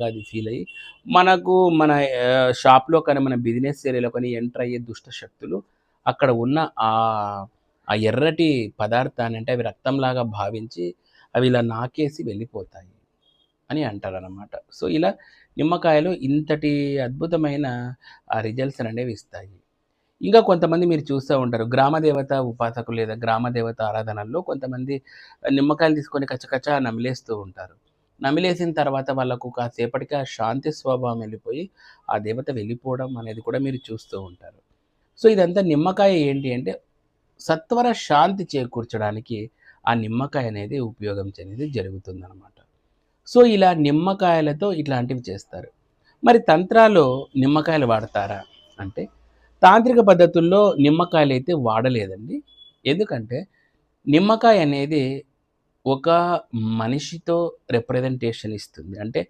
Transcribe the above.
అది ఫీల్ అయ్యి మనకు మన షాప్‌లో కానీ, మన బిజినెస్ ఏరియాలో కానీ ఎంటర్ అయ్యే దుష్ట శక్తులు అక్కడ ఉన్న ఆ ఆ ఎర్రటి పదార్థాన్ని అంటే అవి రక్తంలాగా భావించి అవి ఇలా నాకేసి వెళ్ళిపోతాయి అని అంటారనమాట. సో, ఇలా నిమ్మకాయలు ఇంతటి అద్భుతమైన ఆ రిజల్ట్స్ అనేవి ఇస్తాయి. ఇంకా కొంతమంది మీరు చూస్తూ ఉంటారు. గ్రామ దేవత ఉపాసకులు లేదా గ్రామ దేవత ఆరాధనల్లో కొంతమంది నిమ్మకాయలు తీసుకొని కచ్చకచ్చ నమిలేస్తూ ఉంటారు. నమిలేసిన తర్వాత వాళ్ళకు కాసేపటికి ఆ శాంతి స్వభావం వెళ్ళిపోయి, ఆ దేవత వెళ్ళిపోవడం అనేది కూడా మీరు చూస్తూ ఉంటారు. సో, ఇదంతా నిమ్మకాయ ఏంటి అంటే సత్వర శాంతి చేకూర్చడానికి ఆ నిమ్మకాయ అనేది ఉపయోగించనేది జరుగుతుందనమాట. సో, ఇలా నిమ్మకాయలతో ఇట్లాంటివి చేస్తారు. మరి తంత్రాలు నిమ్మకాయలు వాడతారా? అంటే తాంత్రిక పద్ధతుల్లో నిమ్మకాయలు అయితే వాడలేదండి. ఎందుకంటే నిమ్మకాయ అనేది ఒక మనిషితో రిప్రజెంటేషన్ ఇస్తుంది. అంటే